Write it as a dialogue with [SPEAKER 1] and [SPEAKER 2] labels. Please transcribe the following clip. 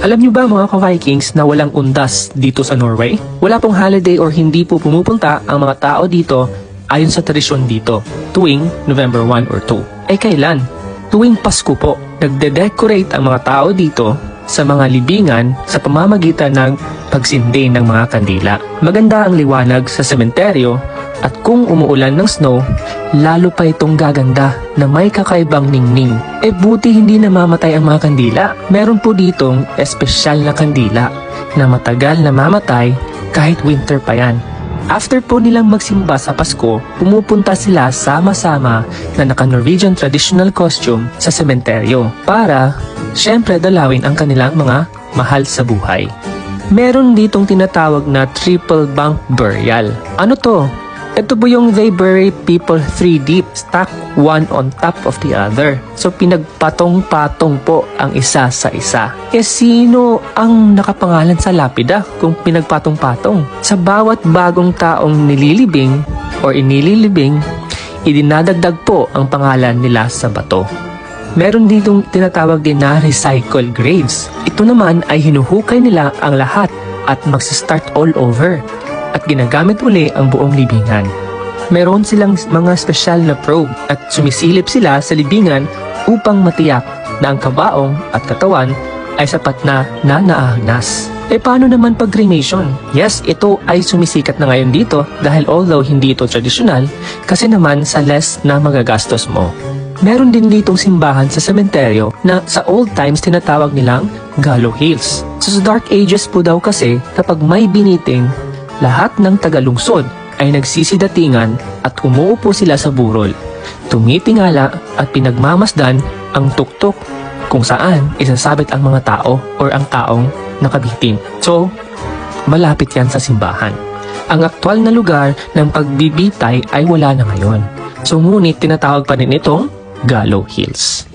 [SPEAKER 1] Alam niyo ba mga ka-Vikings na walang undas dito sa Norway? Wala pong holiday or hindi po pumupunta ang mga tao dito ayon sa tradisyon dito tuwing November 1 or 2. Ay kailan? Tuwing Pasko po, nagde-decorate ang mga tao dito sa mga libingan sa pamamagitan ng pagsindi ng mga kandila. Maganda ang liwanag sa sementeryo at kung umuulan ng snow, lalo pa itong gaganda na may kakaibang ningning. E buti hindi namamatay ang mga kandila. Meron po ditong espesyal na kandila na matagal na mamatay kahit winter pa yan. After po nilang magsimba sa Pasko, pumupunta sila sama-sama na naka-Norwegian traditional costume sa sementeryo para, syempre, dalawin ang kanilang mga mahal sa buhay. Meron ditong tinatawag na triple bunk burial. Ano to? Ito po yung they bury people three deep, stacked one on top of the other. So pinagpatong-patong po ang isa sa isa. E sino ang nakapangalan sa lapida kung pinagpatong-patong? Sa bawat bagong taong nililibing or inililibing, idinadagdag po ang pangalan nila sa bato. Meron ditong tinatawag din na recycle graves. Ito naman ay hinuhukay nila ang lahat at magsistart all over at ginagamit uli ang buong libingan. Meron silang mga special na probe at sumisilip sila sa libingan upang matiyak na ang kabaong at katawan ay sapat na na naahnas. E paano naman pag cremation? Yes, ito ay sumisikat na ngayon dito dahil although hindi ito traditional, kasi naman sa less na magagastos mo. Meron din ditong simbahan sa sementeryo na sa old times tinatawag nilang Gallow Hills. So, sa Dark Ages po daw kasi kapag may biniting, lahat ng tagalungsod ay nagsisidatingan at umuupo sila sa burol. Tumitingala at pinagmamasdan ang tuktok kung saan isasabit ang mga tao or ang taong nakabitin. So, malapit yan sa simbahan. Ang aktwal na lugar ng pagbibitay ay wala na ngayon. So ngunit tinatawag pa rin itong Gallow Hills.